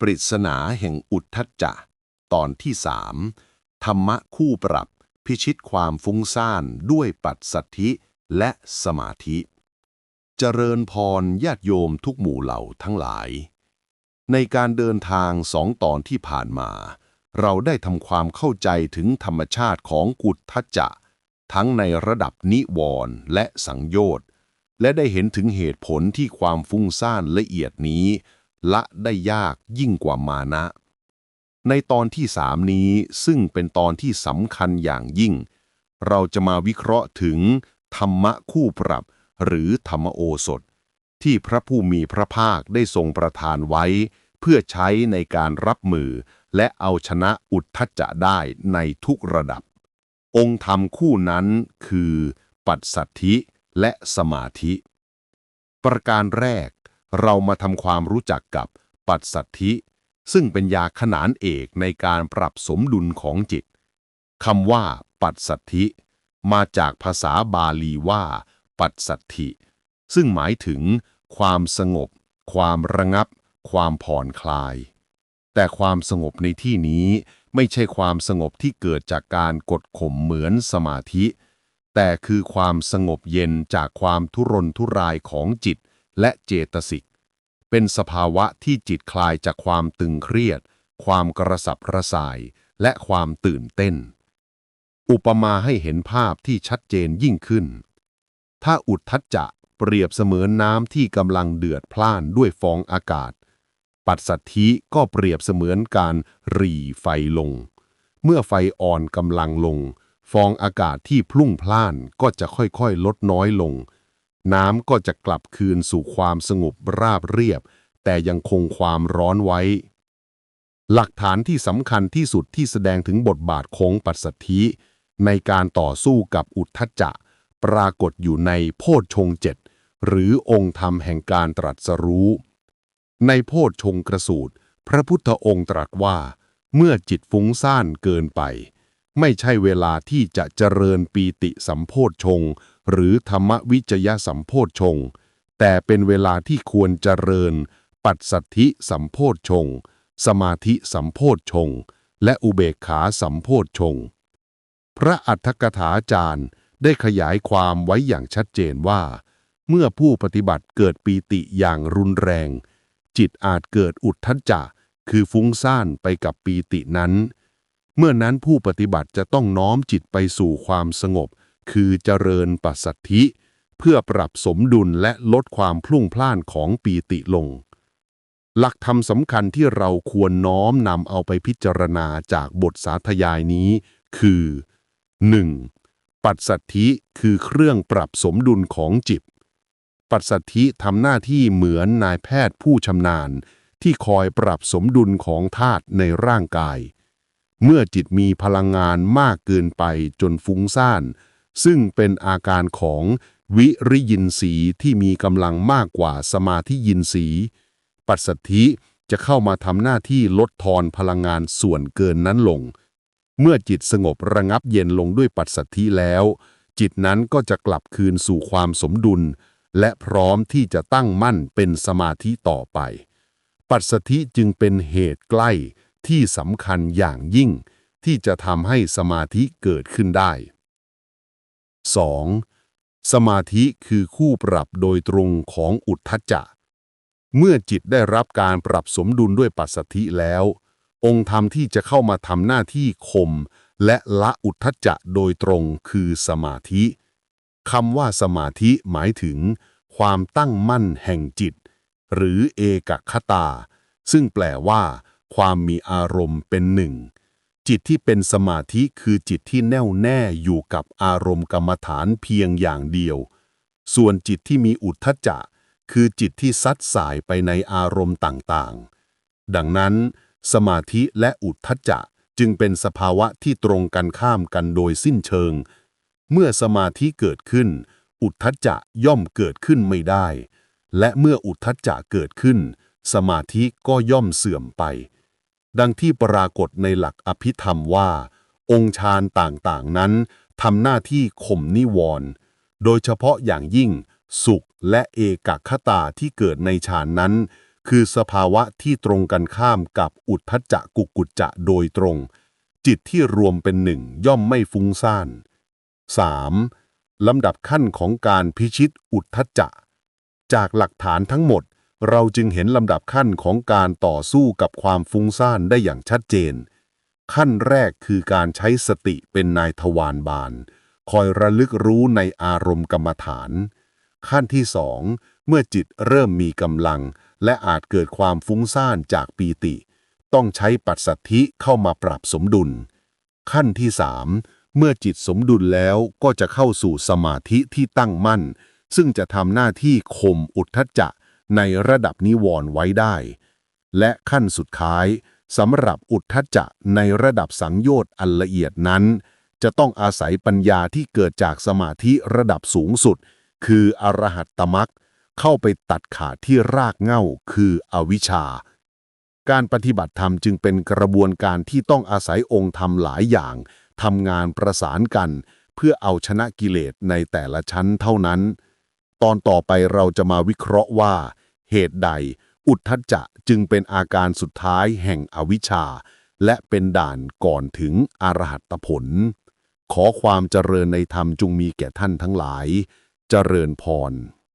ปริศนาแห่งอุทธัจจะ ตอนที่สามธรรมะคู่ปรับ พิชิตความฟุ้งซ่านด้วยปัสสัทธิและสมาธิ เจริญพรญาติโยมทุกหมู่เหล่าทั้งหลาย ในการเดินทางสองตอนที่ผ่านมา เราได้ทำความเข้าใจถึงธรรมชาติของกุฏทัจจะ ทั้งในระดับนิวรณ์และสังโยชน์และได้เห็นถึงเหตุผลที่ความฟุ้งซ่านละเอียดนี้ ละได้ยากยิ่งกว่ามานะ ในตอนที่สามนี้ซึ่งเป็นตอนที่สำคัญอย่างยิ่ง เราจะมาวิเคราะห์ถึงธรรมะคู่ปรับ หรือธรรมโอสถ ที่พระผู้มีพระภาคได้ทรงประทานไว้ เพื่อใช้ในการรับมือ และเอาชนะอุทธัจจะได้ในทุกระดับ องค์ธรรมคู่นั้นคือ ปัสสัทธิและสมาธิ ประการแรก เรามาทำความรู้จักกับปัสสัทธิ ซึ่งเป็นยาขนานเอกในการปรับสมดุลของจิตคำว่า ปัสสัทธิ มาจากภาษาบาลีว่า ปัสสัทธิ ซึ่งหมายถึง ความสงบ ความระงับ ความผ่อนคลาย แต่ความสงบในที่นี้ไม่ใช่ความสงบที่เกิดจากการกดข่มเหมือนสมาธิ แต่คือความสงบเย็นจากความทุรนทุรายของจิต และเจตสิก เป็นสภาวะที่จิตคลายจากความตึงเครียด ความกระสับกระส่าย และความตื่นเต้น อุปมาให้เห็นภาพที่ชัดเจนยิ่งขึ้น ถ้าอุทธัจจะเปรียบเสมือนน้ำที่กำลังเดือดพล่านด้วยฟองอากาศ ปัสสัทธิก็เปรียบเสมือนการรีไฟลง เมื่อไฟอ่อนกำลังลง ฟองอากาศที่พลุ่งพล่านก็จะค่อยๆ ลดน้อยลง น้ำก็จะกลับคืนสู่ความสงบราบเรียบ แต่ยังคงความร้อนไว้ หลักฐานที่สำคัญที่สุดที่แสดงถึงบทบาทของปัสสัทธิในการต่อสู้กับอุทธัจจะ ปรากฏอยู่ในโพชฌงเจ็ดหรือองค์ธรรมแห่งการตรัสรู้ ในโพชฌงกระสูตร พระพุทธองค์ตรัสว่า เมื่อจิตฟุ้งซ่านเกินไป ไม่ใช่เวลาที่จะเจริญปีติสัมโพชฌงค์ หรือธรรมวิจยสัมโพชฌงค์แต่เป็นเวลาที่ควรเจริญ ปัสสัทธิสัมโพชฌงค์สมาธิสัมโพชฌงค์และอุเบกขาสัมโพชฌงค์พระอัฏฐกถาจารย์ได้ขยายความไว้อย่างชัดเจนว่า เมื่อผู้ปฏิบัติเกิดปีติอย่างรุนแรง จิตอาจเกิดอุทธัจจะคือฟุ้งซ่านไปกับปีตินั้น เมื่อนั้นผู้ปฏิบัติจะต้องน้อมจิตไปสู่ความสงบ คือเจริญปัสสัทธิ เพื่อปรับสมดุลและลดความพลุ่งพล่านของปีติลง หลักธรรมสำคัญที่เราควรน้อมนำเอาไปพิจารณาจากบทสาธยายนี้ คือ 1. ปัสสัทธิคือเครื่องปรับสมดุลของจิต ปัสสัทธิทำหน้าที่เหมือนนายแพทย์ผู้ชำนาญ ที่คอยปรับสมดุลของธาตุในร่างกายเมื่อจิตมีพลังงานมากเกินไปจนฟุ้งซ่าน ซึ่งเป็นอาการของวิริยินทรีที่มีกำลังมากกว่าสมาธิยินทรีปัสสัทธิจะเข้ามาทำหน้าที่ลดทอนพลังงานส่วนเกินนั้นลง เมื่อจิตสงบระงับเย็นลงด้วยปัสสัทธิแล้ว จิตนั้นก็จะกลับคืนสู่ความสมดุล และพร้อมที่จะตั้งมั่นเป็นสมาธิต่อไป ปัสสัทธิจึงเป็นเหตุใกล้ที่สำคัญอย่างยิ่ง ที่จะทำให้สมาธิเกิดขึ้นได้ 2. สมาธิคือคู่ปรับโดยตรงของอุทธัจจะ เมื่อจิตได้รับการปรับสมดุลด้วยปัสสัทธิแล้ว องค์ธรรมที่จะเข้ามาทำหน้าที่ข่มและละอุทธัจจะโดยตรงคือสมาธิคำว่าสมาธิหมายถึง ความตั้งมั่นแห่งจิต หรือเอกคตา ซึ่งแปลว่า ความมีอารมณ์เป็นหนึ่ง จิตที่เป็นสมาธิคือจิตที่แน่วแน่อยู่กับอารมณ์กรรมฐานเพียงอย่างเดียว ส่วนจิตที่มีอุทธัจจะ คือจิตที่ซัดสายไปในอารมณ์ต่างๆ ดังนั้น สมาธิและอุทธัจจะจึงเป็นสภาวะที่ตรงกันข้ามกันโดยสิ้นเชิง เมื่อสมาธิเกิดขึ้น อุทธัจจะย่อมเกิดขึ้นไม่ได้ และเมื่ออุทธัจจะเกิดขึ้น สมาธิก็ย่อมเสื่อมไป ดังที่ปรากฏในหลักอภิธรรมว่า องค์ฌานต่างๆนั้นทำหน้าที่ข่มนิวรณ์โดยเฉพาะอย่างยิ่ง สุขและเอกคตาที่เกิดในฌานนั้น คือสภาวะที่ตรงกันข้ามกับอุทธัจจะกุกุจจะโดยตรง จิตที่รวมเป็นหนึ่งย่อมไม่ฟุ้งซ่าน 3. ลำดับขั้นของการพิชิตอุทธัจจะจากหลักฐานทั้งหมด เราจึงเห็นลำดับขั้นของการต่อสู้กับความฟุ้งซ่านได้อย่างชัดเจน ขั้นแรกคือการใช้สติเป็นนายทวารบาลคอยระลึกรู้ในอารมณ์กรรมฐาน ขั้นที่สองเมื่อจิตเริ่มมีกำลัง และอาจเกิดความฟุ้งซ่านจากปีติ ต้องใช้ปัสสัทธิเข้ามาปรับสมดุล ขั้นที่สามเมื่อจิตสมดุลแล้วก็จะเข้าสู่สมาธิที่ตั้งมั่น ซึ่งจะทำหน้าที่ข่มอุทธัจจะ ในระดับนิวรณ์ไว้ได้ และขั้นสุดท้ายสำหรับอุทธัจจะในระดับสังโยชน์อันละเอียดนั้น จะต้องอาศัยปัญญาที่เกิดจากสมาธิระดับสูงสุด คืออรหัตตมรรคเข้าไปตัดขาดที่รากเหง้าคืออวิชชา การปฏิบัติธรรมจึงเป็นกระบวนการที่ต้องอาศัยองค์ธรรมหลายอย่างทำงานประสานกัน เพื่อเอาชนะกิเลสในแต่ละชั้นเท่านั้น ตอนต่อไปเราจะมาวิเคราะห์ว่า เหตุใด อุทธัจจะจึงเป็นอาการสุดท้ายแห่งอวิชชา และเป็นด่านก่อนถึงอรหัตผล ขอความเจริญในธรรมจงมีแก่ท่านทั้งหลาย เจริญพร